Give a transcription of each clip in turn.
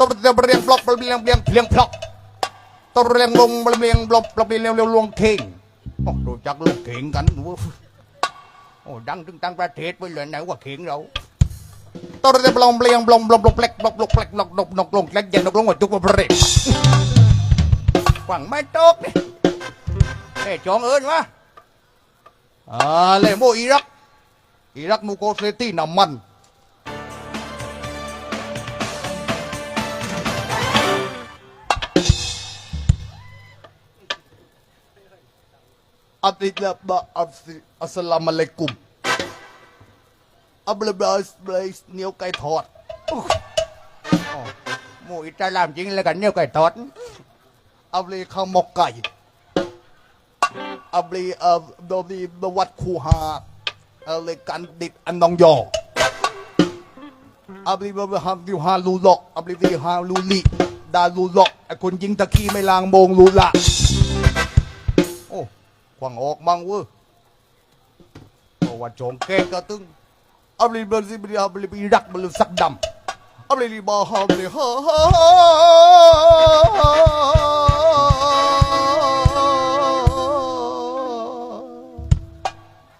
ตบเตวเรียงบล็อกเรียงเรียงเรียงบล็อกตัเรียงลงเรียงบล็อกเรียงเรียงลงเข่งโอ้ดูจักลูกเข่งกันโอ้ดังถึงตั้งประเทศไปเลยไหนว่าเข่งเราตัเรียงลงเรียงลงลงลองเล็กลกงลอกเล็กลกงลงลกลงเล็กเย็นลงลงหมดทุกประเทกว่างไม่ตกนี่เอ้จองเอิญวะอ่าเลยโมอิรักอิรักมูโกเซตีน้ำมัน อัติลาบะอัสซิอัสสลามุอะลัยกุมอับลาบาสเบลสเนียวไก่ทอดอุ๊ยอ๋อหมูอิตาลามจริงเลยกันเนียวไก่ทอดอับลีข้าวหมกไก่อับลีเอ่อโดดีบวัดคูหาอับลีกันดิดอันนองยออับลีบะฮาดิฮาลูลอกอับลีดิฮาลูลีดาลูลอกไอคนยิงตะขี้ไม่ลางโมงลูละ ขวางออกมังเว้ยเพราะว่าจงแกก็ตึงอับลีบลีบลีอับลีบีรักบลีสักดำอับลีบาฮาบลีฮา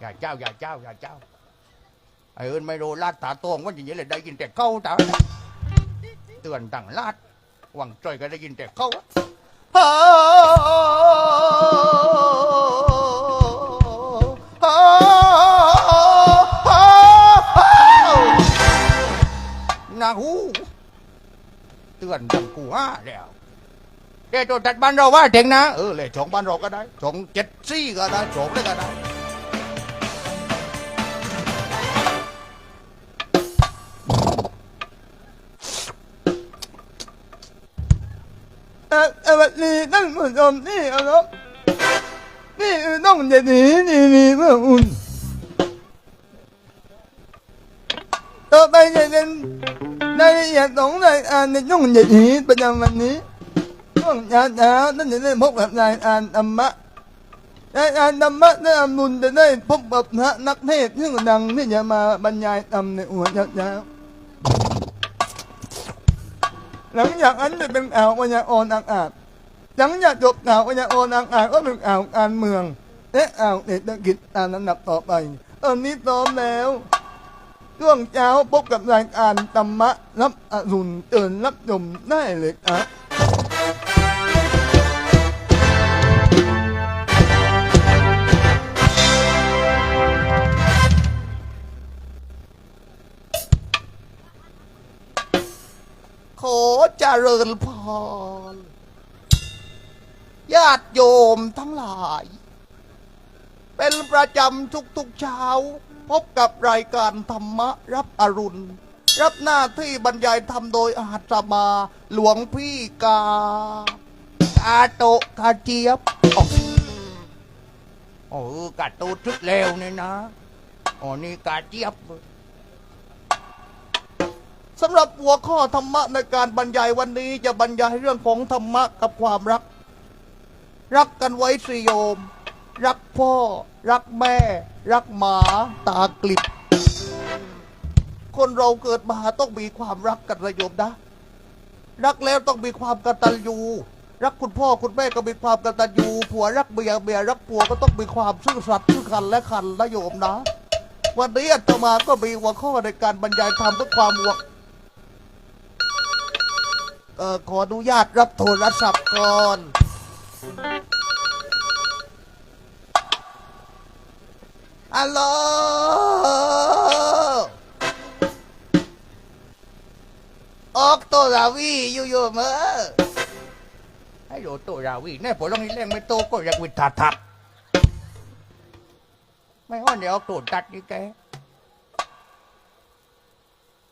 อย่าเจ้าอย่าเจ้าอย่าเจ้าไอ้เอิญไม่รู้ลาดตาโตงว่าอย่างนี้เลยได้ยินแต่เข้าตาเตือนต่างลาดหวังใจก็ได้ยินแต่เข้า หูเตือนจังกูห้าแล้วเดี๋ยวตัวจัดบ้านเราว่าเจ๋งนะเออเลยชงบ้านเราก็ได้ชงเจ็ดซี่ก็ได้ชงได้ก็ได้เอ่อสวัสดีท่านผู้ชมที่เคารพนี่ต้องเจ็ดสีทีวีเพื่ออุ่นต่อไปจะเป็น รายละเอียดของรายการในช่วงเจ็ดสีประจำวันนี้ช่วงเช้าเช้าท่านจะได้พบกับรายการธรรมะรายการธรรมะและอมุนจะได้พบกับพระนักเทศน์ชื่ดังที่จะมาบรรยายธรรมในหัวเช้าเช้าหลังจากนั้นจะเป็นอ่าววิญญาณอากาศหลังจากจบอ่าววิญญาณอากาศก็เป็นอ่าวการเมืองและอ่าวเศรษฐกิจตามลำดับต่อไปตอนนี้พร้อมแล้ว ช่วงเช้าพบกับรายการธรรมะรับอรุณเตือนรับชมได้เลยอะขอเจริญพรญาติโยมทั้งหลาย เป็นประจำทุกๆเช้า พบกับรายการธรรมะรับอรุณ รับหน้าที่บรรยายธรรมโดยอาตมาหลวงพี่กา กาโตะกาเจี๊ยบอ๋อโอ้กาโตะทึกเลวนี่นะอ๋อนี่กาเจี๊ยบสำหรับหัวข้อธรรมะในการบรรยายวันนี้จะบรรยายเรื่องของธรรมะกับความรัก รักกันไว้สิโยม รักพ่อ รักแม่ รักหมาตากลิบ คนเราเกิดมาต้องมีความรักกันระยมนะ รักแล้วต้องมีความกตัญญู รักคุณพ่อคุณแม่ก็มีความกตัญญู ผัวรักเมียเมียรักผัวก็ต้องมีความซื่อสัตย์ซื่อกันและกันนะยมนะ วันนี้อาตมาก็มีหัวข้อในการบรรยายธรรมเพื่อความหวังเออขออนุญาตรับโทรศัพท์ก่อน ฮัลโหลออกโตราวีอยู่อยู่เมื่อให้โดโตราวีแน่ผมลองให้เล่นไม่โตก็อยากวิถาทัดไม่อ้อนเดี๋ยวออกโตตัดนี่แก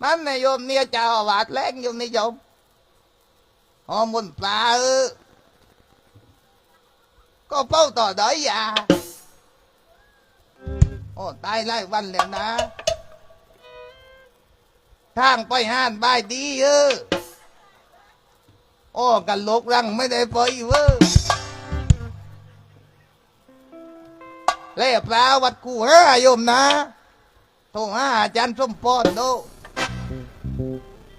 นั่นนายโยมเนี่ยจ้าวาสแรงโยมนายโยมหอมุนปลาเออก็เป้าต่อดอยยา อ้ตายไล่วันแล้วนะทางไปห้านบายดีเออโอ้กันลกรังไม่ได้ไปเว้ยเล่ปลาวัดกูห้าโยมนะโทรหาอาจารย์ส้มพรโด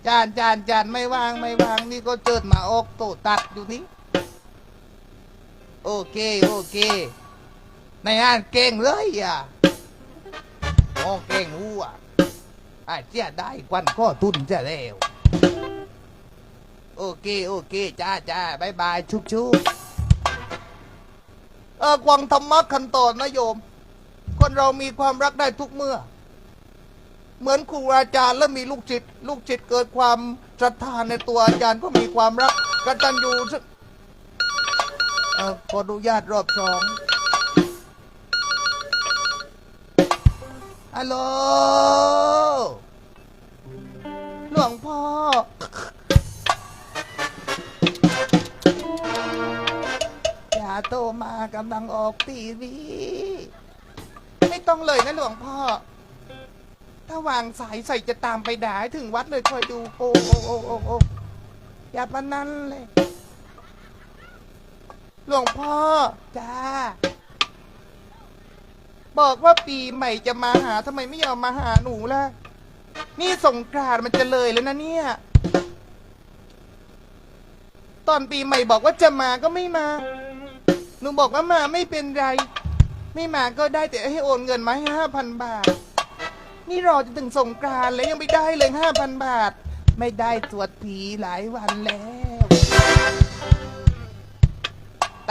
จานจานจานไม่วางไม่วางนี่ก็เจิดมาออกโตตัดอยู่นี่โอเคโอเค ในอ่านเก่งเลยอะ อ้เก่งหัวไอ้เจ้าได้ควันก็ตุนจะแล้ว โอเค โอเค จ้าจ้าบายบาย ชุบชุบเออกวางธรรมะขันตอนนะโยม คนเรามีความรักได้ทุกเมื่อ เหมือนครูอาจารย์และมีลูกจิต ลูกจิตเกิดความศรัทธาในตัวอาจารย์ก็มีความรักกตัญญูซึ่งขออนุญาตรอบสอง ฮัลโหล หลวงพ่อ อย่าโตมากำลังออกทีวี ไม่ต้องเลยนะหลวงพ่อ ถ้าวางสายใส่จะตามไปด่าให้ถึงวัดเลยคอยดู โอ้โอ้โอ้โอ้โอ้อย่ามานั้นเลย หลวงพ่อ จ้า บอกว่าปีใหม่จะมาหาทำไมไม่ยอมมาหาหนูล่ะ นี่สงกรานต์มันจะเลยแล้วนะเนี่ย ตอนปีใหม่บอกว่าจะมาก็ไม่มา หนูบอกว่ามาไม่เป็นไร ไม่มาก็ได้แต่ให้โอนเงินมาให้ห้าพันบาท นี่รอจนถึงสงกรานต์แล้วยังไม่ได้เลยห้าพันบาท ไม่ได้ตรวจผีหลายวันแล้ว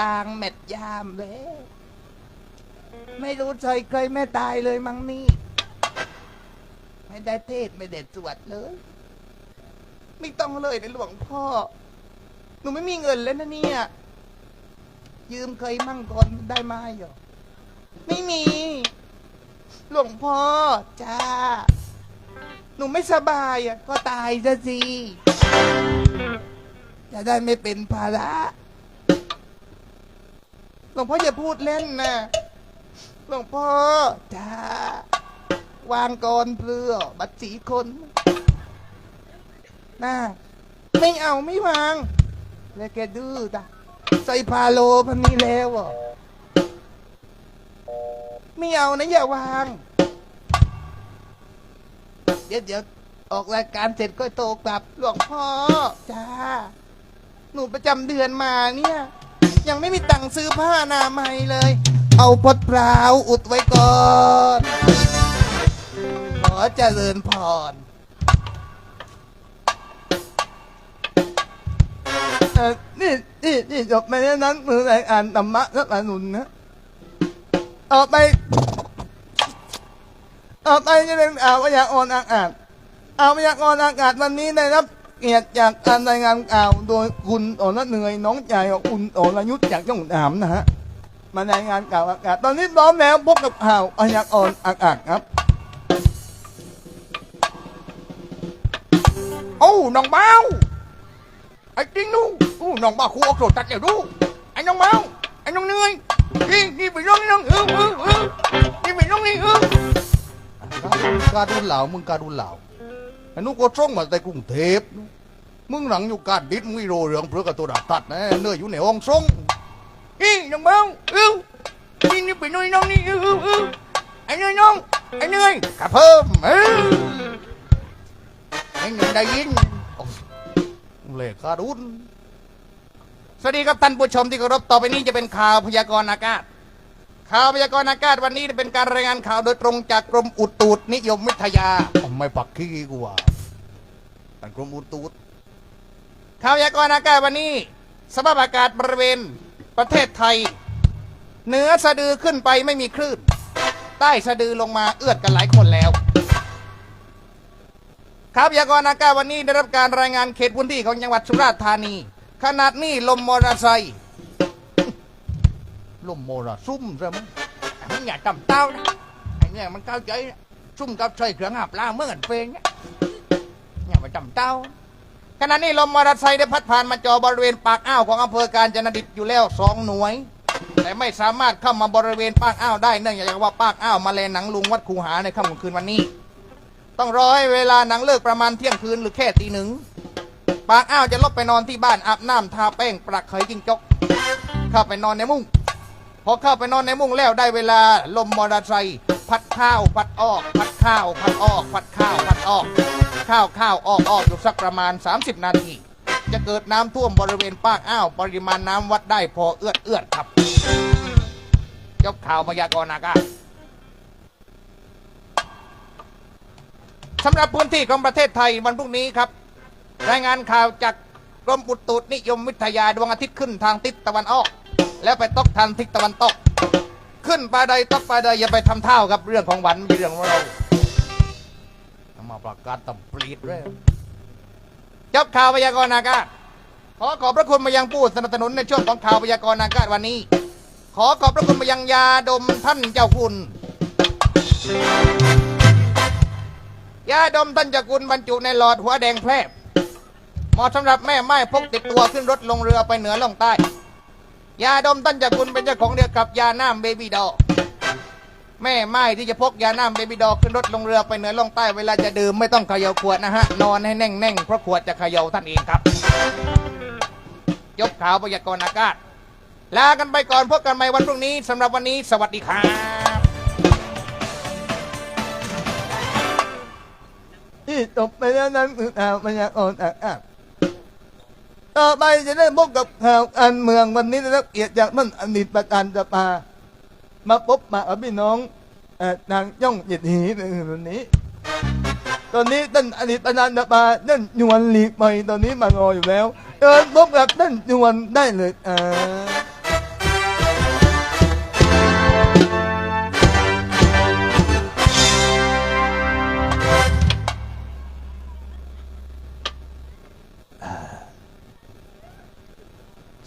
ตางเม็ดยามแล้ว ไม่รู้ใจเคยแม่ตายเลยมั้งนี่ ไม่ได้เทศไม่ได้ตรวจเลย ไม่ต้องเลยนะหลวงพ่อ หนูไม่มีเงินแล้วนะเนี่ย ยืมเคยมั่งก่อนได้ไหมเหรอไม่มี หลวงพ่อจ้า หนูไม่สบายอะ ก็ตายซะสิจะได้ไม่เป็นภาระ หลวงพ่ออย่าพูดเล่นนะ หลวงพ่อจ้าวางก่อนเพื่อบัตรสีคนน่าไม่เอาไม่วาง แล้วแกดื้อจ้ะใส่พาโลพันนี้แล้วอะไม่เอานะอย่าวาง เดี๋ยวเดี๋ยวออกรายการเสร็จก็โตกลับหลวงพ่อจ้า หนูประจำเดือนมาเนี่ย ยังไม่มีตังค์ซื้อผ้านามัยเลย เอาพดพร้าวอุดไว้ก่อน ขอเจริญพรเออนี่นี่นี่จบไปแล้วนั้นมือไหนอ่านธรรมะแล้วอ่านหนุนนะออไปออไปจะเป็นอาวพยากรณ์อากาศอาวพยากรณ์อากาศวันนี้ได้รับเกียรติจากการรายงานข่าวโดยคุณโอละเหนื่อยน้องใจของคุณโอละยุทธจากจังหวัดถามนะฮะ มารายงานข่าวอากาศตอนนี้พร้อมแล้วพบกับข่าวพยากรณ์อากาศครับ โอ้น้องเบาไอ้จริงดูโอ้น้องเบาครูเอาโกรธตัดเดี๋ยวดูไอ้น้องเบาไอ้น้องเหนื่อยนี่นี่ไปน้องนี่น้องเออเออเออนี่ไปน้องนี่เออการดุนเหล่ามึงการดุนเหล่าไอ้นุก็ส่งมาแต่กรุงเทพมึงหลังอยู่การดิษมึงไม่รู้เรื่องเพื่อกับตัวดักตัดนะเนื้ออยู่ในห้องส่ง นี่น้องเบาเออนี่นี่ไปน้องนี่น้องนี่ออเออเออไอ้เหนื่อยน้องไอ้เนื่อยกระเพิ่มเออไอ้หนึ่งได้ยินโอ้เลขาดุนสวัสดีครับท่านผู้ชมที่เคารพต่อไปนี้จะเป็นข่าวพยากรณ์อากาศ ข่าวพยากรณ์อากาศวันนี้เป็นการรายงานข่าวโดยตรงจากกรมอุตุนิยมวิทยาอ๋อไม่ปักขี้กูว่าท่านกรมอุตุข่าวพยากรณ์อากาศวันนี้ สภาพอากาศบริเวณ ประเทศไทย เหนือสะดือขึ้นไปไม่มีคลื่น ใต้สะดือลงมาเอื้อดกันหลายคนแล้ว ครับยากรณ์อากาศวันนี้ได้รับการรายงานเขตพื้นที่ของจังหวัดสุราษฎร์ธานี ขนาดนี้ลมมอราไซค์ลมมอราซุ่มใช่มแต่มันอย่าจำเต้านะไอ้เนี่ยมันเข้าใจซุ่มกับใส่เครื่องหับล้างเมื่อกันเพลงเนี่ยอย่ามาจำเต้า ขณะนี้ลมมอเตอราไซค์ได้พัดผ่านมาจอบริเวณปากอ่าวของอำเภอการจนดิตอยู่แล้วสองหน่วย แต่ไม่สามารถเข้ามาบริเวณปากอ่าวได้เนื่องจากว่าปากอ่าวมาแลหนังลุงวัดคูหาในค่ำคืนวันนี้ ต้องรอให้เวลาหนังเลิกประมาณเที่ยงคืนหรือแค่ตีหนึ่งปากอ้าวจะลบไปนอนที่บ้านอาบน้ำทาแป้งปรักเคยจิ้งจกเข้าไปนอนในมุ้งพอเข้าไปนอนในมุ้งแล้วได้เวลาลมมอเตอร์ไซค์ พัดข้าวพัดออก พัดข้าวพัดออกพัดข้าวพัดออก ข้าวข้าวออกออกอยู่สักประมาณ 30 นาที จะเกิดน้ำท่วมบริเวณปากอ้าว ปริมาณน้ำวัดได้พอเอื้อดเอื้อดครับยกข่าวพยากรณ์อากาศสำหรับพื้นที่ของประเทศไทยวันพรุ่งนี้ครับ รายงานข่าวจากกรมอุตุนิยมวิทยาดวงอาทิตย์ขึ้นทางทิศตะวันออก แล้วไปตกทางทิศตะวันตก ขึ้นปลาใดตกปลาใดอย่าไปทำเท่ากับเรื่องของหวันเรื่องของเราทำมาประกาศตำปลีดเลยจบข่าวพยากรณ์อากาศขอขอบพระคุณมายังผู้สนับสนุนในช่วงของข่าวพยากรณ์อากาศวันนี้ ขอขอบพระคุณมายังยาดมท่านเจ้าคุณยาดมท่านเจ้าคุณบรรจุในหลอดหัวแดงแพรบเหมาะสำหรับแม่ไม้พกติดตัวขึ้นรถลงเรือไปเหนือล่องใต้ ยาดมท่านจ้าคุณเป็นเจ้าของเรือกับยาน้ำเบบี้ดอแม่ไม้ที่จะพกยาน้ำเบบี้ดอขึ้นรถลงเรือไปเหนือลงใต้เวลาจะดื่มไม่ต้องเขย่าขวดนะฮะ นอนให้แน่งๆเพราะขวดจะเขย่าท่านเองครับ ยกขาวพยากรณ์อากาศ ลากันไปก่อนพบกันใหม่วันพรุ่งนี้สำหรับวันนี้ สวัสดีครับที่จบไปแล้วนั้นคือข่าวพยากรณ์อากาศ ต่อไปจะได้พบกับข่าวการเมืองวันนี้ได้รับเกียรติจากท่านอดีตประธานสภามาพบมากับพี่น้องนางย่องหยิดหีในวันนี้ ตอนนี้ท่านอดีตประธานสภาท่านยวนหลีกไปตอนนี้มารออยู่แล้วเดินพบกับท่านยวนได้เลยอ่า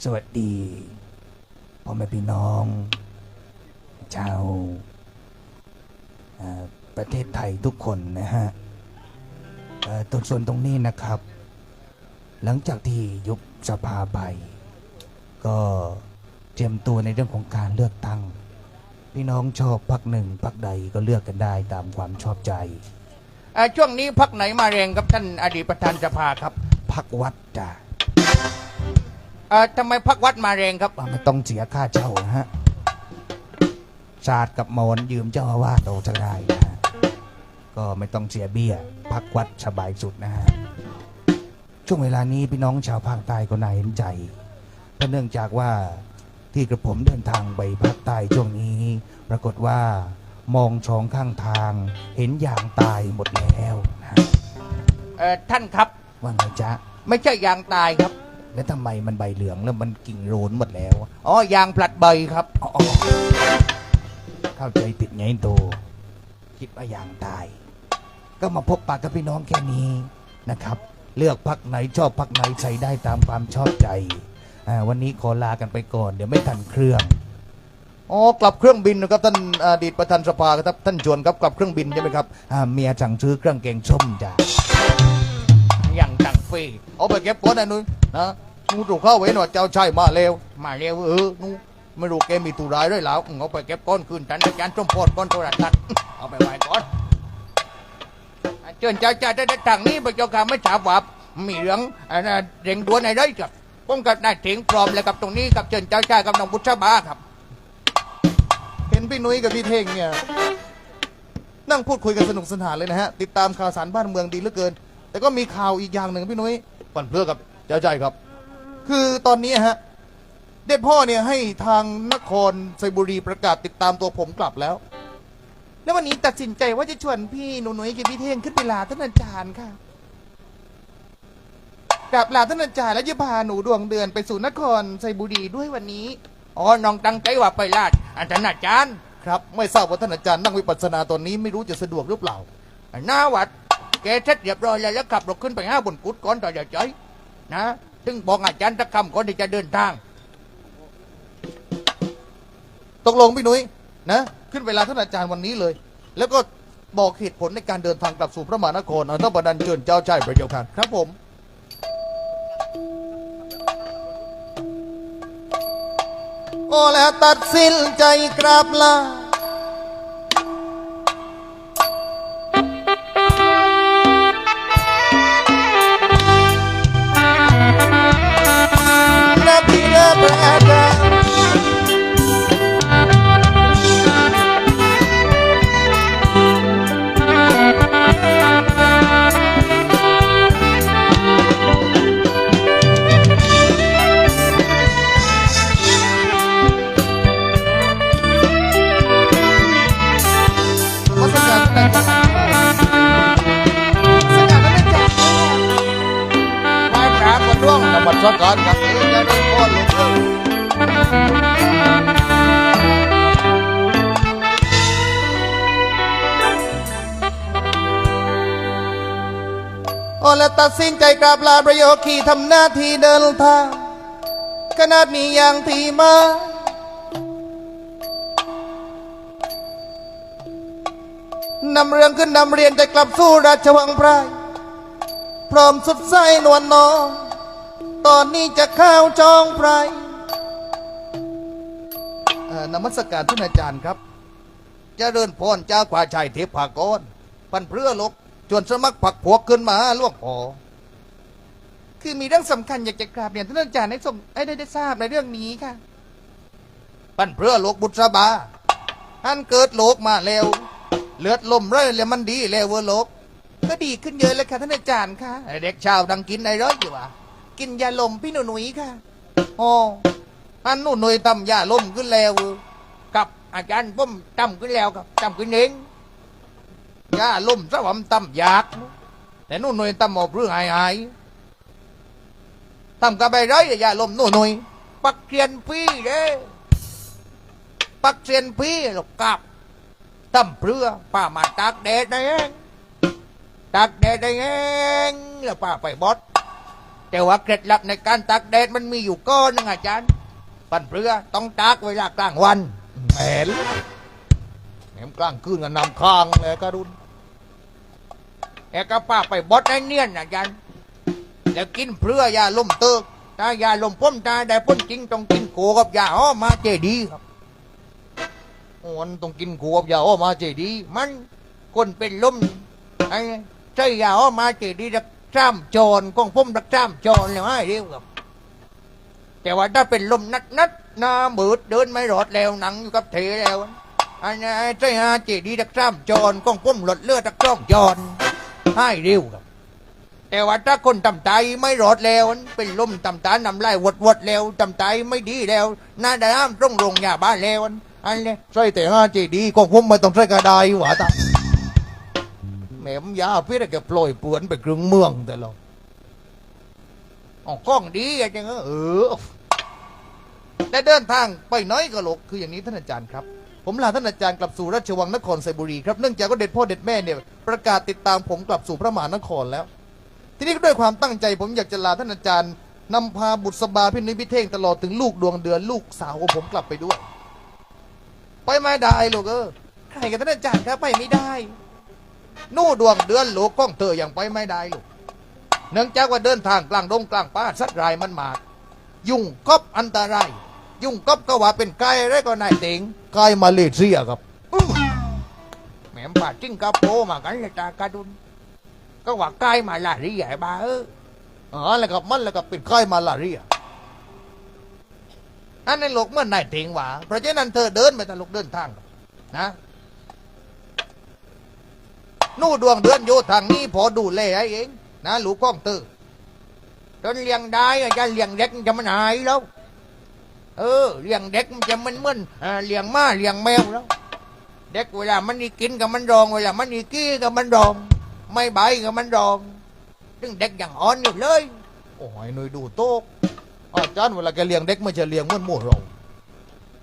สวัสดีพ่อแม่พี่น้อง ชาวเอ่อประเทศไทยทุกคนนะฮะเอ่อตรงส่วนตรงนี้นะครับ หลังจากที่ยุบสภาไป ก็เตรียมตัวในเรื่องของการเลือกตั้ง พี่น้องชอบพักหนึ่งพักใดก็เลือกกันได้ตามความชอบใจอ่าช่วงนี้พักไหนมาแรงครับท่านอดีตประธานสภาครับพักวัดจ้ะ อ่าทำไมพักวัดมาแรงครับอะไม่ต้องเสียค่าเช่านะฮะศาสตร์กับมอนยืมเจ้าอาวาสเอาจะได้นะฮะก็ไม่ต้องเสียเบี้ย พักวัดสบายสุดนะฮะ ช่วงเวลานี้พี่น้องชาวภาคใต้ก็น่าเห็นใจ เพราะเนื่องจากว่าที่กระผมเดินทางไปภาคใต้ช่วงนี้ ปรากฏว่ามองชองข้างทาง เห็นอย่างตายหมดแล้วนะฮะเอ่อท่านครับว่าไงจ๊ะ ไม่ใช่ยางตายครับ แล้วทำไมมันใบเหลืองแล้วมันกิ่งโรนหมดแล้ว อ๋อยางผลัดใบครับอ๋อเข้าใจผิดไงโต คิดว่ายางตาย ก็มาพบปากกับพี่น้องแค่นี้นะครับ เลือกพักไหนชอบพักไหนใช้ได้ตามความชอบใจ วันนี้ขอลากันไปก่อน เดี๋ยวไม่ทันเครื่องอ๋อกลับเครื่องบินนะครับท่านอดีตประธานสภาครับท่านชวนครับกลับเครื่องบินใช่ไหมครับเมียสั่งซื้อเครื่องแกงส้มจ้ะอย่างจัง ฟรีเอาไปเก็บก่อนนะนุ้ยนะนูถูกเข้าไว้หน่อยเจ้าชายมาเร็วมาเร็วเออนูไม่รู้แกมีตุร้ายด้วยแล้วเอาไปเก็บก้อนคืนทันอาจารย์สมพรก้อนโทรทัศน์เอาไปไว้ก่อนเจิญเจ้าจ้าได้ทางนี้พระเจ้าค่ะไม่ถามว่ามีเรื่องอันนั้นเร่งด่วนอะไรครับผมกับนายเถียงพร้อมเลยกับตรงนี้กับเจิญเจ้าจ้ากับน้องบุษบาครับ เห็นพี่นุ้ยกับพี่เท่งเนี่ยนั่งพูดคุยกันสนุกสนานเลยนะฮะ ติดตามข่าวสารบ้านเมืองดีเหลือเกิน แต่ก็มีข่าวอีกอย่างหนึ่งพี่นุ้ยปั่นเพื่อกับเจ้าใจครับ คือตอนนี้ฮะเด็ดพ่อเนี่ยให้ทางนครไซบุรีประกาศติดตามตัวผมกลับแล้ว แล้ววันนี้ตัดสินใจว่าจะชวนพี่หนูนุ้ยกับพี่เท่งขึ้นไปลาท่านอาจารย์ค่ะกลับลาท่านอาจารย์แล้วจะพาหนูดวงเดือนไปสู่นครไซบุรีด้วยวันนี้อ๋อน้องตั้งใจว่าไปลาดอาจารย์อาจารย์ครับ ไม่ทราบว่าท่านอาจารย์นั่งวิปัสสนาตอนนี้ไม่รู้จะสะดวกหรือเปล่าหน้าวัด แกเสร็จเรียบร้อยแล้วแล้วขับรถขึ้นไปห้าบนกุดก่อนต่ออย่าใจนะถึงบอกอาจารย์ตะคำก่อนที่จะเดินทาง ตกลงพี่นุ้ยนะ ขึ้นเวลาท่านอาจารย์วันนี้เลย แล้วก็บอกเหตุผลในการเดินทางกลับสู่พระมหานครอันทบดันเจิญเจ้าชายพระเจ้าค่ะครับผมโอ้แล้วตัดสินใจกราบลา ตัดสินใจกราบลาประโยคขี่ทำหน้าที่เดินทางขนาดนี้อย่างที่มานำเรื่องขึ้นนำเรียนจะกลับสู่ราชวังไพรพร้อมสุดใสนวลน้อง ตอนนี้จะเข้าวจองไพรนมัสการท่านอาจารย์ครับจเจริญพรเจ้ากว่าชัยเทพากรปันเพื่อลก จวนสมัครผักพวกขึ้นมาลวกพอคือมีเรื่องสำคัญอยากจะกราบเรียนท่านอาจารย์ให้สมให้ได้ได้ทราบในเรื่องนี้ค่ะปันเพื่อโลกบุษบาท่านเกิดโลกมาแล้ว เลือดลมเรื่อยเลยมันดีแล้วเวอร์โลก ก็ดีขึ้นเยอะเลยค่ะท่านอาจารย์ค่ะเด็กชาวดังกินไอ้ร้อยอยู่วะกินยาลมพี่หนุ่ยค่ะอ๋ออันหนูหนุ่ยตำยาลมขึ้นแล้วกับอาจารย์ผมตำขึ้นแล้วครับตำขึ้นเอง ยาล่มสวมตำยาก แต่นูหนุ่ยตำหมอบเรื่องหายหายตำกับไอ้ร้อยาล่มนูหนุ่ยปักเทียนพี่เด้ปักเทียนพี่หลกกับตำเพื่อป้ามาตากแดดได้เองตากแดดได้เองแล้วป้าไปบดแต่ว่าเคล็ดลับในการตากแดดมันมีอยู่ก้อนหนึงอาจารย์ปันเพื่อต้องตากเวลากลางวันแหมนแหมกลางคืนก็นำค้างเลยกระดุน แอกก็ป้าไปบดให้เนียนอาจารย์แล้วกินเพื่อยาลมเติกถ้ายาลมพ่มตาได้พ่นจริงต้องกินโคกับยาอ้อมมาเจดีครับมันต้องกินขวบยาอ้อมาเจดี มันคนเป็นลมไอ้ใช่ยาอ้อมาเจดีรักจ้ำโจรกองพุ่มรักจ้ำโจรเลยไม่เรียกครับ แต่ว่าถ้าเป็นลมนัดนัดหน้าบืดเดินไม่รอดแล้วหนังอยู่กับเทแล้วอันนี้ใช่ฮะเจดีรักจ้ำโจรกองพุ่มหลดเลือดรักจ้องจร ให้เร็วครับ แต่ว่าถ้าคนทำใจไม่รอดแล้วเป็นลมทำตานำไล่วดวดแล้วทำใจไม่ดีแล้วน่าได้ห้ามต้องลงยาบ้านแล้วอันนี้ใส่แต่ห้าเจดีของผมไม่ต้องใส่กระไดหวาตาแหมมยาพี่ได้แกปล่อยปวนไปครึ่งเมืองแต่เราอ๋อกล้องดีอะจังเออได้เดินทางไปน้อยก็หลกคืออย่างนี้ท่านอาจารย์ครับ ผมลาท่านอาจารย์กลับสู่ราชวังนครไซบุรีครับเนื่องจากว่าเด็ดพ่อเด็ดแม่เนี่ยประกาศติดตามผมกลับสู่พระมหานครแล้ว ทีนี้ด้วยความตั้งใจผมอยากจะลาท่านอาจารย์นำพาบุตรสบาพี่นุ้ยพี่เท่งตลอดถึงลูกดวงเดือนลูกสาวของผมกลับไปด้วย ไปไม่ได้ลูกเออใครกับท่านอาจารย์ครับไปไม่ได้ นู่ดวงเดือนลูกก้องเธออยังไปไม่ได้ลูกเนื่องจากว่าเดินทางกลางดงกลางป่าสัตว์รายมันมาก ยุ่งกบอันตราย ยุ่งกบก็ว่าเป็นไก่ไรก็นายเต็ง ไก่มาเลเซียครับอื้อแหมมป่าจิ้งกาโปมากันเลยตากาดุน ก็ว่าใกล้มาลาเรียไอ้บ้าเอออ๋อแล้วก็มันแล้วก็เป็นใกล้มาลาเรียอันในโลกเมื่อนายเถิงว่าเพราะฉะนั้นเธอเดินไปตลกเดินทางนะนู่ดวงเดือนอยู่ทางนี้พอดูแลให้เอง นะลูกก้องเตอจนเลี้ยงได้อาจารย์เลี้ยงเด็กมันจะมันหายแล้ว เออเลี้ยงเด็กมันจะมันเหมือนอ่าเลี้ยงม้าเลี้ยงแมวแล้ว เด็กเวลามันนี่กินกับมันรองเวลามันนี่กี้กับมันรอง ไม่ใบกับมันรองถึงเด็กอย่างอ่อนอยู่เลย โอ้ยหน่ยดูโต๊ะอาจารย์เวลาแกเลี้ยงเด็กม่ใช่เลี้ยงเหมือนหมู่เรา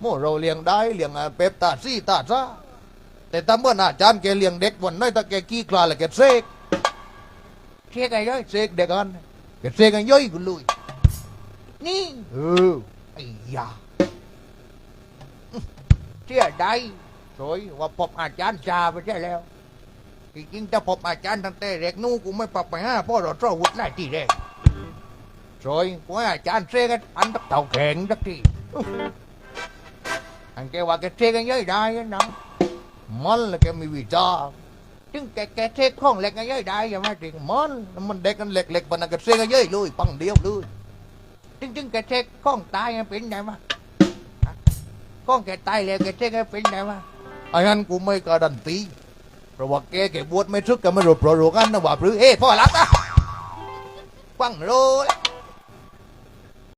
หมู่เราเลี้ยงได้เลี้ยงอะเป๊ปตาซี่ตาซ่าแต่ถ้าเมื่ออาจารย์แกเลี้ยงเด็กวันนั้นถ้าแกขี้คลาแล้วแกเสกเสกไอ้ย่อยเสกเด็กอันแกเสกไอ้ย่อยกูเลยนี่เออ ไอ้ยาเสียดายสวยว่าพบอาจารย์ชาไปใช่แล้วที่จริงจะพบอาจารย์ตั้งแต่เด็กนู้กูไม่ปรับไปห้าพ่อเราเจ้าวุฒิไล่ที่แรกสวยกูให้อาจารย์เซกันอันตักเต่าแข็งสักทีอันแกว่าแกเซกันเยอะได้นะมันแล้วแกมีวิจาจึงแกแกเซกข้องเล็กกันเยอะได้ยังไม่จริงมันมันเด็กกันเล็กเล็กปนนั้นแกเซกันเยอะเลยปังเดียวเลย จึงจึงแกเช็คข้องตายกันเป็นไงวะข้องแกตายแล้วแกเซกกันเป็นไงวะไอ้นั่นกูไม่การันตีเพราะว่าแกแกบวชไม่ทึกกันไม่รู้เพราะรู้กันนะว่าหรือเอ้พ่อรักอะฟังโล